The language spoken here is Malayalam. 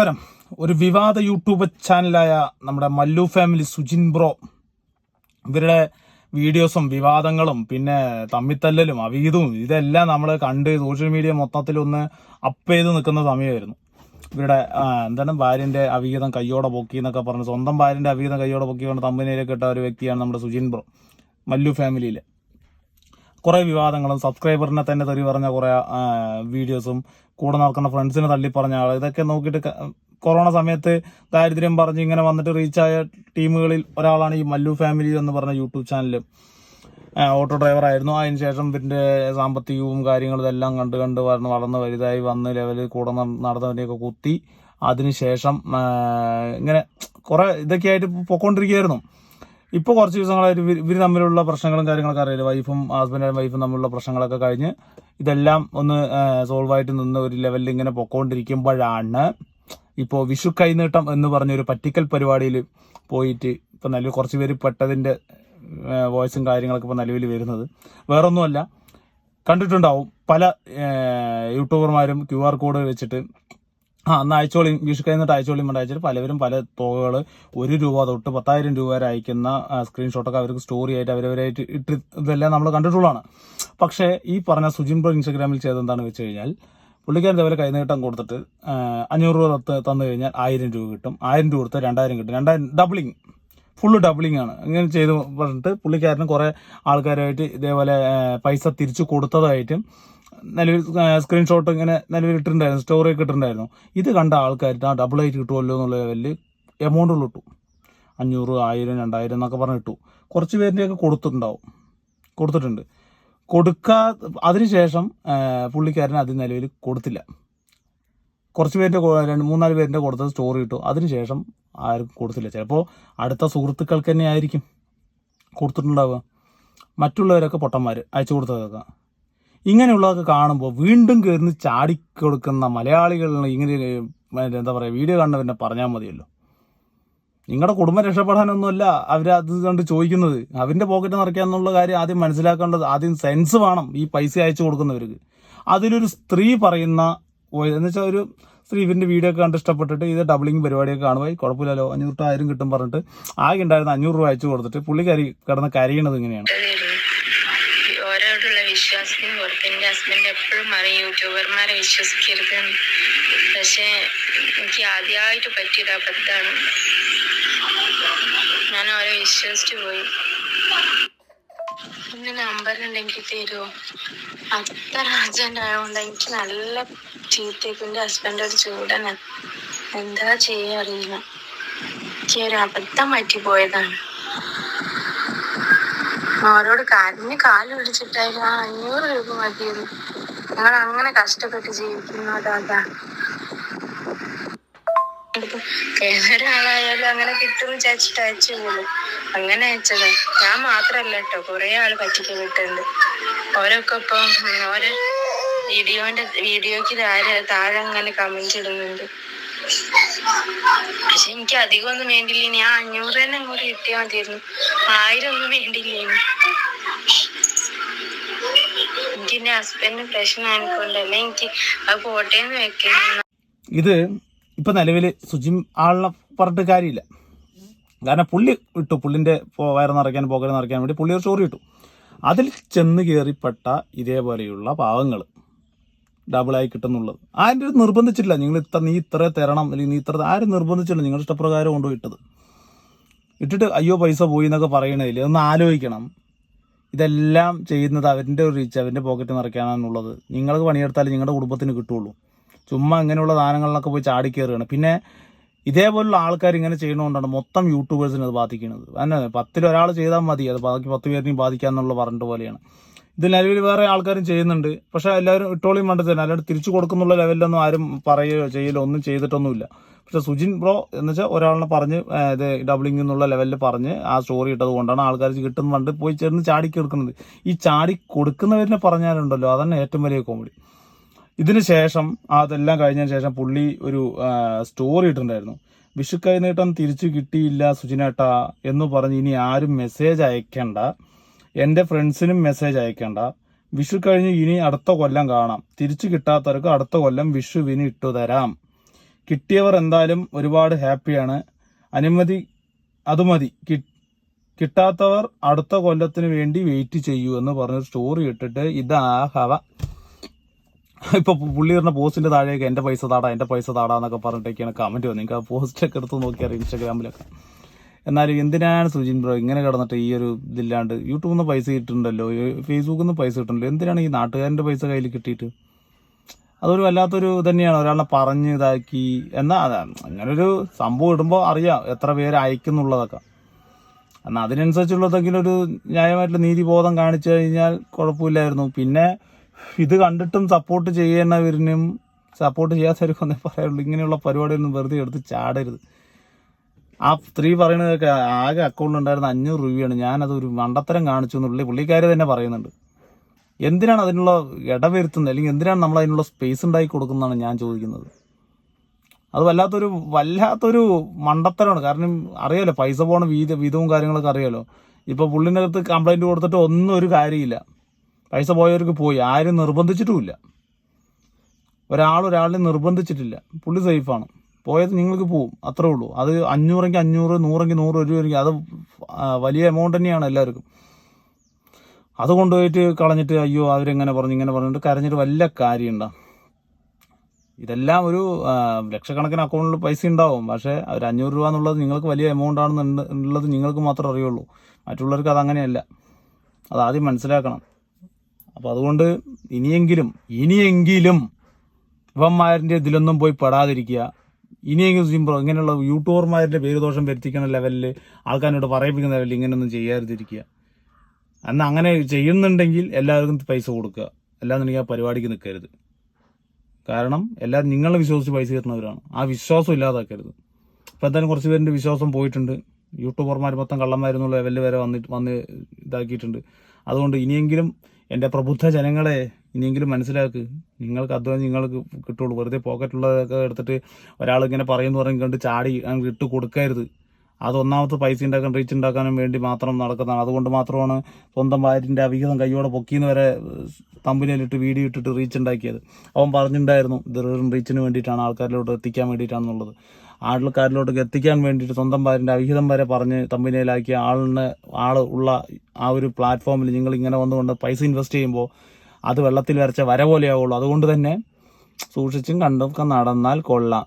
നമസ്കാരം. ഒരു വിവാദ യൂട്യൂബ് ചാനലായ നമ്മുടെ മല്ലു ഫാമിലി സുജിൻ ബ്രോ ഇവരുടെ വീഡിയോസും വിവാദങ്ങളും പിന്നെ തമ്മിത്തല്ലലും അവീതവും ഇതെല്ലാം നമ്മൾ കണ്ട് സോഷ്യൽ മീഡിയ മൊത്തത്തിൽ ഒന്ന് അപ്പ് ചെയ്ത് നിൽക്കുന്ന സമയമായിരുന്നു. ഇവരുടെ എന്താണ് ഭാര്യന്റെ അവീതം കയ്യോടെ പൊക്കി എന്നൊക്കെ പറഞ്ഞ് സ്വന്തം ഭാര്യന്റെ അവീതം കയ്യോടെ പൊക്കി കൊണ്ട് തമ്മിനേലൊക്കെ ഇട്ട ഒരു വ്യക്തിയാണ് നമ്മുടെ സുജിൻ ബ്രോ മല്ലു ഫാമിലിയിലെ. കുറേ വിവാദങ്ങളും സബ്സ്ക്രൈബറിനെ തന്നെ തെറി പറഞ്ഞ കുറേ വീഡിയോസും കൂടെ നടക്കുന്ന ഫ്രണ്ട്സിനെ തള്ളി പറഞ്ഞ ആൾ ഇതൊക്കെ നോക്കിയിട്ട് കൊറോണ സമയത്ത് ദാരിദ്ര്യം പറഞ്ഞ് ഇങ്ങനെ വന്നിട്ട് റീച്ചായ ടീമുകളിൽ ഒരാളാണ് ഈ മല്ലു ഫാമിലി എന്ന് പറഞ്ഞ യൂട്യൂബ് ചാനൽ ഓട്ടോ ഡ്രൈവർ ആയിരുന്നു. അതിന് ശേഷം പിന്നെ സാമ്പത്തികവും കാര്യങ്ങളും ഇതെല്ലാം കണ്ട് കണ്ട് വളർന്ന് വളർന്ന് വലുതായി വന്ന് ലെവലിൽ കൂടെ നടന്നവരെയൊക്കെ കുത്തി. അതിനുശേഷം ഇങ്ങനെ കുറെ ഇതൊക്കെ ആയിട്ട് പൊക്കോണ്ടിരിക്കുകയായിരുന്നു. ഇപ്പോൾ കുറച്ച് ദിവസങ്ങളായിട്ട് ഇവർ തമ്മിലുള്ള പ്രശ്നങ്ങളും കാര്യങ്ങളൊക്കെ അറിയില്ല. വൈഫും ഹസ്ബൻഡും വൈഫും തമ്മിലുള്ള പ്രശ്നങ്ങളൊക്കെ കഴിഞ്ഞ് ഇതെല്ലാം ഒന്ന് സോൾവ് ആയിട്ട് നിന്ന് ഒരു ലെവലിൽ ഇങ്ങനെ പൊക്കോണ്ടിരിക്കുമ്പോഴാണ് ഇപ്പോൾ വിഷു കൈനീട്ടം എന്ന് പറഞ്ഞൊരു പറ്റിക്കൽ പരിപാടിയിൽ പോയിട്ട് ഇപ്പം നല്ല കുറച്ച് പേര് പെട്ടതിന്റെ വോയിസും കാര്യങ്ങളൊക്കെ ഇപ്പോൾ നിലവിൽ വരുന്നത്. വേറൊന്നുമല്ല കണ്ടിട്ടുണ്ടാവും. പല യൂട്യൂബർമാരും ക്യു ആർ കോഡ് വെച്ചിട്ട് ആ അന്ന് അയച്ചോളിയും വിഷു കഴിഞ്ഞിട്ട് അയച്ചോളിയും പലവരും പല തുകകൾ ഒരു രൂപ തൊട്ട് പത്തായിരം രൂപ വരെ അയക്കുന്ന സ്ക്രീൻഷോട്ടൊക്കെ അവർക്ക് സ്റ്റോറി ആയിട്ട് അവരവരായിട്ട് ഇട്ട് ഇതെല്ലാം നമ്മൾ കണ്ടിട്ടുള്ളതാണ്. പക്ഷേ ഈ പറഞ്ഞ സുജിൻ ബ്രോ ഇൻസ്റ്റാഗ്രാമിൽ ചെയ്തെന്താണെന്ന് വെച്ച് കഴിഞ്ഞാൽ പുള്ളിക്കാരൻ ഇതേപോലെ കൈനീട്ടം കൊടുത്തിട്ട് അഞ്ഞൂറ് രൂപ തന്നു കഴിഞ്ഞാൽ ആയിരം രൂപ കിട്ടും. ആയിരം രൂപ കൊടുത്ത് രണ്ടായിരം കിട്ടും. രണ്ടായിരം ഡബിളിങ് ഫുള്ള് ഡബിളിംഗ് ആണ്. ഇങ്ങനെ ചെയ്ത് പറഞ്ഞിട്ട് പുള്ളിക്കാരന് കുറേ ആൾക്കാരുമായിട്ട് ഇതേപോലെ പൈസ തിരിച്ചു കൊടുത്തതായിട്ടും നിലവിൽ സ്ക്രീൻഷോട്ട് ഇങ്ങനെ നിലവിൽ ഇട്ടിട്ടുണ്ടായിരുന്നു സ്റ്റോറി ഒക്കെ ഇട്ടിട്ടുണ്ടായിരുന്നു. ഇത് കണ്ട ആൾക്കാർക്ക് ആ ഡബിൾ ആയിട്ട് കിട്ടുമല്ലോ എന്നുള്ള ലെവലിൽ എമൗണ്ടുകൾ ഇട്ടു. അഞ്ഞൂറ് ആയിരം രണ്ടായിരം എന്നൊക്കെ പറഞ്ഞ് ഇട്ടു. കുറച്ച് പേരിന്റെയൊക്കെ കൊടുത്തിട്ടുണ്ടാവും. കൊടുത്തിട്ടുണ്ട്. കൊടുക്കാ അതിനുശേഷം ശേഷം പുള്ളിക്കാരൻ അത് നിലവിൽ കൊടുത്തില്ല. കുറച്ച് പേരിന്റെ രണ്ട് മൂന്നാൽ പേരിന്റെ കൊടുത്തത് സ്റ്റോറി ഇട്ടു. അതിനുശേഷം ആർക്കും കൊടുത്തില്ല. ചിലപ്പോൾ അടുത്ത സുഹൃത്തുക്കൾക്ക് തന്നെ ആയിരിക്കും കൊടുത്തിട്ടുണ്ടാവുക. മറ്റുള്ളവരൊക്കെ പൊട്ടന്മാർ അയച്ചു കൊടുത്തതൊക്കെ. ഇങ്ങനെയുള്ളതൊക്കെ കാണുമ്പോൾ വീണ്ടും കയറി ചാടിക്കൊടുക്കുന്ന മലയാളികളിൽ ഇങ്ങനെ എന്താ പറയുക വീഡിയോ കാണുന്നവരെ പറഞ്ഞാൽ മതിയല്ലോ. നിങ്ങളുടെ കുടുംബം രക്ഷപ്പെടാനൊന്നുമല്ല അവർ അത് കണ്ട് ചോദിക്കുന്നത്. അവന്റെ പോക്കറ്റ് നിറയ്ക്കുക എന്നുള്ള കാര്യം ആദ്യം മനസ്സിലാക്കേണ്ടത് ആദ്യം സെൻസ് വേണം ഈ പൈസ അയച്ചു കൊടുക്കുന്നവർക്ക്. അതിലൊരു സ്ത്രീ പറയുന്ന എന്ന് വെച്ചാൽ ഒരു സ്ത്രീ ഇവന്റെ വീഡിയോ ഒക്കെ കണ്ട് ഇഷ്ടപ്പെട്ടിട്ട് ഇത് ഡബിളിങ് പരിപാടിയൊക്കെ കാണുമ്പോൾ കുഴപ്പമില്ലല്ലോ അഞ്ഞൂറ് ആയിരം കിട്ടും പറഞ്ഞിട്ട് ആകെ ഉണ്ടായിരുന്ന അഞ്ഞൂറ് രൂപ അയച്ചു കൊടുത്തിട്ട് പുള്ളി കരി കിടന്ന് കരയണത് ഇങ്ങനെയാണ്. എന്റെ ഹസ്ബൻഡ് എപ്പോഴും പറയും യൂട്യൂബർമാരെ വിശ്വസിക്കരുത് പക്ഷെ എനിക്ക് ആദ്യമായിട്ട് പറ്റിയത് അബദ്ധമാണ്. ഞാൻ അവരെ വിശ്വസിച്ചു പോയി. എന്റെ നമ്പർ ഉണ്ടെങ്കിൽ തരുമോ അത്ര അർജന്റ് ആയതുകൊണ്ട് എനിക്ക് നല്ല ചീത്തയ്ക്ക് എന്റെ ഹസ്ബൻഡ് ഒരു ചൂടന. എന്താ ചെയ്യാ അറിയില്ല. എനിക്ക് ഒരു അബദ്ധം പറ്റി പോയതാണ് അവരോട് കരഞ്ഞ് കാൽ പിടിച്ചിട്ടായിരുന്നു ആ അഞ്ഞൂറ് രൂപ മതിയെന്ന്. ഞങ്ങൾ അങ്ങനെ കഷ്ടപ്പെട്ട് ജീവിക്കുന്നു അതാ ഏതൊരാളായാലും അങ്ങനെ കിട്ടും വിചാരിച്ചിട്ട് അയച്ചു പോലും അങ്ങനെ അയച്ചത്. ഞാൻ മാത്രല്ല കേട്ടോ കുറെ ആൾ പറ്റിക്കപ്പെട്ടുണ്ട് ഓരോക്കെ ഇപ്പം ഓരോ വീഡിയോന്റെ വീഡിയോക്ക് താഴെ താഴെ അങ്ങനെ കമന്റ് ഇടുന്നുണ്ട്. പക്ഷെ എനിക്ക് അധികം ഒന്നും വേണ്ടില്ല. ഇനി ആ അഞ്ഞൂറ് തന്നെ അങ്ങോട്ട് കിട്ടിയാൽ മതിയായിരുന്നു. ആയിരം ഒന്നും വേണ്ടില്ല ഇനി. എനിക്ക് എന്റെ ഹസ്ബൻഡിന് പ്രശ്നം ആയിക്കൊണ്ടല്ലേ എനിക്ക് അത് പോട്ടേന്ന് വെക്കുന്നു ഇത് ഇപ്പൊ നിലവിൽ സുജിം ആളിനെ പറഞ്ഞിട്ട് കാര്യമില്ല. കാരണം പുള്ളി ഇട്ടു. പുള്ളിന്റെ വയറ് നിറയ്ക്കാൻ പോകൽ നിറയ്ക്കാൻ വേണ്ടി പുള്ളി ഒരു സ്റ്റോറി ഇട്ടു. അതിൽ ചെന്ന് കയറിപ്പെട്ട ഇതേപോലെയുള്ള പാവങ്ങൾ ഡബിളായി കിട്ടുന്നുള്ളത്. ആരും നിർബന്ധിച്ചിട്ടില്ല. നിങ്ങൾ ഇത്ര നീ ഇത്ര തരണം അല്ലെങ്കിൽ നീ ഇത്ര ആരും നിർബന്ധിച്ചില്ല നിങ്ങളുടെ ഇഷ്ടപ്രകാരം കൊണ്ടുപോയി ഇട്ടത് ഇട്ടിട്ട് അയ്യോ പൈസ പോയി എന്നൊക്കെ പറയണതിൽ ഒന്ന് ആലോചിക്കണം. ഇതെല്ലാം ചെയ്യുന്നത് അവന്റെ ഒരു റീച്ച് അവന്റെ പോക്കറ്റ് നിറയ്ക്കാനാണുള്ളത്. നിങ്ങൾക്ക് പണിയെടുത്താലേ നിങ്ങളുടെ കുടുംബത്തിന് കിട്ടുള്ളൂ. ചുമ്മാ ഇങ്ങനെയുള്ള സാധനങ്ങളിലൊക്കെ പോയി ചാടി ചാടിക്കയറുകയാണ് പിന്നെ ഇതേപോലുള്ള ആൾക്കാർ ഇങ്ങനെ ചെയ്യണതുകൊണ്ടാണ് മൊത്തം യൂട്യൂബേഴ്സിനെ അത് ബാധിക്കുന്നത്. തന്നെ പത്തിലൊരാൾ ചെയ്താൽ മതി. അത് ബാക്കി പത്ത് പേരിനെയും ബാധിക്കാന്നുള്ള പറഞ്ഞിട്ട് പോലെയാണ്. ഇത് നിലവിൽ വേറെ ആൾക്കാരും ചെയ്യുന്നുണ്ട്. പക്ഷെ എല്ലാവരും ഇട്ടോളിയും വേണ്ടത് തന്നെ. അല്ലാണ്ട് തിരിച്ചു കൊടുക്കുന്നുള്ള ലെവലിലൊന്നും ആരും പറയുകയോ ചെയ്യലോ ഒന്നും ചെയ്തിട്ടൊന്നുമില്ല. പക്ഷെ സുജിൻ ബ്രോ എന്ന് വെച്ചാൽ ഒരാളിനെ പറഞ്ഞ് ഇത് ഡബിളിംഗ് എന്നുള്ള ലെവലിൽ പറഞ്ഞ് ആ സ്റ്റോറി ഇട്ടത് കൊണ്ടാണ് ആൾക്കാർ കിട്ടുന്ന കണ്ട് പോയി ചേർന്ന് ചാടി കൊടുക്കുന്നത് ഈ ചാടി കൊടുക്കുന്നവരിനെ പറഞ്ഞാലുണ്ടല്ലോ അതന്നെ ഏറ്റവും വലിയ കോമഡി ഇതിന് ശേഷം അതെല്ലാം കഴിഞ്ഞതിന് ശേഷം പുള്ളി ഒരു സ്റ്റോറി ഇട്ടിട്ടുണ്ടായിരുന്നു. വിഷു കൈനീട്ടം തിരിച്ചു കിട്ടിയില്ല സുജിനേട്ട എന്ന് പറഞ്ഞ് ഇനി ആരും മെസ്സേജ് അയക്കണ്ട. എന്റെ ഫ്രണ്ട്സിനും മെസ്സേജ് അയക്കണ്ട. വിഷു കഴിഞ്ഞ് ഇനി അടുത്ത കൊല്ലം കാണാം. തിരിച്ചു കിട്ടാത്തവർക്ക് അടുത്ത കൊല്ലം വിഷുവിന് ഇട്ടു തരാം. കിട്ടിയവർ എന്തായാലും ഒരുപാട് ഹാപ്പിയാണ് അനുമതി അത് മതി. കിട്ടാത്തവർ അടുത്ത കൊല്ലത്തിന് വേണ്ടി വെയിറ്റ് ചെയ്യൂ എന്ന് പറഞ്ഞൊരു സ്റ്റോറി ഇട്ടിട്ട് ഇതാ ഹവ ഇപ്പൊ പുള്ളി പറഞ്ഞ പോസ്റ്റിന്റെ താഴേക്ക് എന്റെ പൈസ താടാ എന്റെ പൈസ താടാ എന്നൊക്കെ പറഞ്ഞിട്ടൊക്കെയാണ് കമന്റ് വന്നത്. നിങ്ങൾക്ക് ആ പോസ്റ്റൊക്കെ എടുത്ത് നോക്കിയാൽ ഇൻസ്റ്റാഗ്രാമിലൊക്കെ എന്നാലും എന്തിനാണ് സുജിൻ ബ്രോ ഇങ്ങനെ കിടന്നിട്ട് ഈ ഒരു ഇതില്ലാണ്ട് യൂട്യൂബിൽ നിന്ന് പൈസ കിട്ടുന്നുണ്ടല്ലോ? ഫേസ്ബുക്കിൽ നിന്ന് പൈസ കിട്ടുന്നുണ്ടല്ലോ? എന്തിനാണ് ഈ നാട്ടുകാരന്റെ പൈസ കയ്യിൽ കിട്ടിയിട്ട്? അതൊരു വല്ലാത്തൊരു തന്നെയാണ്. ഒരാളെ പറഞ്ഞ് ഇതാക്കി എന്നാ അങ്ങനൊരു സംഭവം ഇടുമ്പോൾ അറിയാം എത്ര പേര് അയക്കുന്നുള്ളതൊക്കെ. എന്നാൽ അതിനനുസരിച്ചുള്ളതെങ്കിലും ഒരു ന്യായമായിട്ടുള്ള നീതിബോധം കാണിച്ചു കഴിഞ്ഞാൽ കുഴപ്പമില്ലായിരുന്നു. പിന്നെ ഇത് കണ്ടിട്ടും സപ്പോർട്ട് ചെയ്യുന്നവരിനും സപ്പോർട്ട് ചെയ്യാത്തവർക്കൊന്നേ പറയുള്ളൂ ഇങ്ങനെയുള്ള പരിപാടിയൊന്നും വെറുതെ എടുത്ത് ചാടരുത്. ആ സ്ത്രീ പറയുന്നത് ആകെ അക്കൗണ്ട് ഉണ്ടായിരുന്ന അഞ്ഞൂറ് രൂപയാണ്. ഞാനത് ഒരു മണ്ടത്തരം കാണിച്ചു എന്നുള്ളി പുള്ളിക്കാരി തന്നെ പറയുന്നുണ്ട്. എന്തിനാണ് അതിനുള്ള ഇടവരുത്തുന്നത്? അല്ലെങ്കിൽ എന്തിനാണ് നമ്മൾ അതിനുള്ള സ്പേസ് ഉണ്ടാക്കി കൊടുക്കുന്നതാണ് ഞാൻ ചോദിക്കുന്നത്. അത് വല്ലാത്തൊരു വല്ലാത്തൊരു മണ്ടത്തരമാണ്. കാരണം അറിയാലോ പൈസ പോണ വീത വീതവും കാര്യങ്ങളൊക്കെ അറിയാലോ. ഇപ്പൊ പുള്ളിന്റെ അടുത്ത് കംപ്ലൈന്റ് കൊടുത്തിട്ട് ഒന്നും ഒരു കാര്യമില്ല. പൈസ പോയവർക്ക് പോയി. ആരും നിർബന്ധിച്ചിട്ടുമില്ല. ഒരാൾ ഒരാളിനെ നിർബന്ധിച്ചിട്ടില്ല. പുള്ളി സേഫാണ് പോയത് നിങ്ങൾക്ക് പോവും അത്രേ ഉള്ളൂ. അത് അഞ്ഞൂറെങ്കിൽ അഞ്ഞൂറ് നൂറെങ്കിൽ നൂറ് ഒരു രൂപയെങ്കിൽ അത് വലിയ എമൗണ്ട് തന്നെയാണ് എല്ലാവർക്കും. അത് കൊണ്ടുപോയിട്ട് കളഞ്ഞിട്ട് അയ്യോ അവരെങ്ങനെ പറഞ്ഞു ഇങ്ങനെ പറഞ്ഞിട്ട് കരഞ്ഞിട്ട് വല്ല കാര്യമുണ്ടോ ഇതെല്ലാം ഒരു ലക്ഷക്കണക്കിന് അക്കൗണ്ടിൽ പൈസ ഉണ്ടാവും. പക്ഷേ ഒരു അഞ്ഞൂറ് രൂപ എന്നുള്ളത് നിങ്ങൾക്ക് വലിയ എമൗണ്ട് ആണെന്നുള്ളത് നിങ്ങൾക്ക് മാത്രമേ അറിയുള്ളൂ. മറ്റുള്ളവർക്ക് അതങ്ങനെയല്ല അത് ആദ്യം മനസ്സിലാക്കണം. അപ്പോൾ അതുകൊണ്ട് ഇനിയെങ്കിലും ഇനിയെങ്കിലും ഇവന്മാരിന്റെ ഇതിലൊന്നും പോയി പെടാതിരിക്കുക. ഇനിയെങ്കിലും സിംബോ ഇങ്ങനെയുള്ള യൂട്യൂബർമാരുടെ പേരുദോഷം വരുത്തിക്കുന്ന ലെവലിൽ ആൾക്കാരോട് പറയിപ്പിക്കുന്ന ലെവലിൽ ഇങ്ങനെയൊന്നും ചെയ്യാതിരിക്കുക. എന്നാൽ അങ്ങനെ ചെയ്യുന്നുണ്ടെങ്കിൽ എല്ലാവർക്കും പൈസ കൊടുക്കുക. അല്ലാന്നുണ്ടെങ്കിൽ ആ പരിപാടിക്ക് നിൽക്കരുത്. കാരണം എല്ലാവരും നിങ്ങളെ വിശ്വസിച്ച് പൈസ കിട്ടുന്നവരാണ് ആ വിശ്വാസം ഇല്ലാതാക്കരുത്. ഇപ്പം എന്തായാലും കുറച്ച് പേരിന്റെ വിശ്വാസം പോയിട്ടുണ്ട്. യൂട്യൂബർമാർ മൊത്തം കള്ളന്മാരെന്നുള്ള ലെവലിൽ വരെ വന്നിട്ട് വന്ന് ഇതാക്കിയിട്ടുണ്ട്. അതുകൊണ്ട് ഇനിയെങ്കിലും എന്റെ പ്രബുദ്ധ ജനങ്ങളെ ഇനിയെങ്കിലും മനസ്സിലാക്ക്. നിങ്ങൾക്ക് അധ്വാനം നിങ്ങൾക്ക് കിട്ടുള്ളൂ. വെറുതെ പോക്കറ്റുള്ളതൊക്കെ എടുത്തിട്ട് ഒരാൾ ഇങ്ങനെ പറയുന്നു പറയും കണ്ട് ചാടി ഇട്ട് കൊടുക്കരുത്. അത് ഒന്നാമത്തെ പൈസ ഉണ്ടാക്കാൻ റീച്ച് ഉണ്ടാക്കാനും വേണ്ടി മാത്രം നടക്കുന്നതാണ്. അതുകൊണ്ട് മാത്രമാണ് സ്വന്തം വാരിന്റെ അവിഹിതം കൈയോടെ പൊക്കിയെന്ന് വരെ തമ്പിനിലിട്ട് വീഡിയോ ഇട്ടിട്ട് റീച്ച് ഉണ്ടാക്കിയത്. അവൻ പറഞ്ഞിട്ടുണ്ടായിരുന്നു ഇത് റീച്ചിന് വേണ്ടിയിട്ടാണ് ആൾക്കാരിലോട്ട് എത്തിക്കാൻ വേണ്ടിയിട്ടാണെന്നുള്ളത്. ആൾക്കാരിലോട്ട് എത്തിക്കാൻ വേണ്ടിയിട്ട് സ്വന്തം ഭാര്യന്റെ അവിഹിതം വരെ പറഞ്ഞ് തമ്പിനയിലാക്കിയ ആളിന് ആൾ ഉള്ള ആ ഒരു പ്ലാറ്റ്ഫോമിൽ നിങ്ങൾ ഇങ്ങനെ വന്നുകൊണ്ട് പൈസ ഇൻവെസ്റ്റ് ചെയ്യുമ്പോൾ അത് വെള്ളത്തിൽ വരച്ച വര പോലെയാവുള്ളൂ. അതുകൊണ്ട് തന്നെ സൂക്ഷിച്ചും കണ്ടൊക്കെ നടന്നാൽ കൊള്ളാം.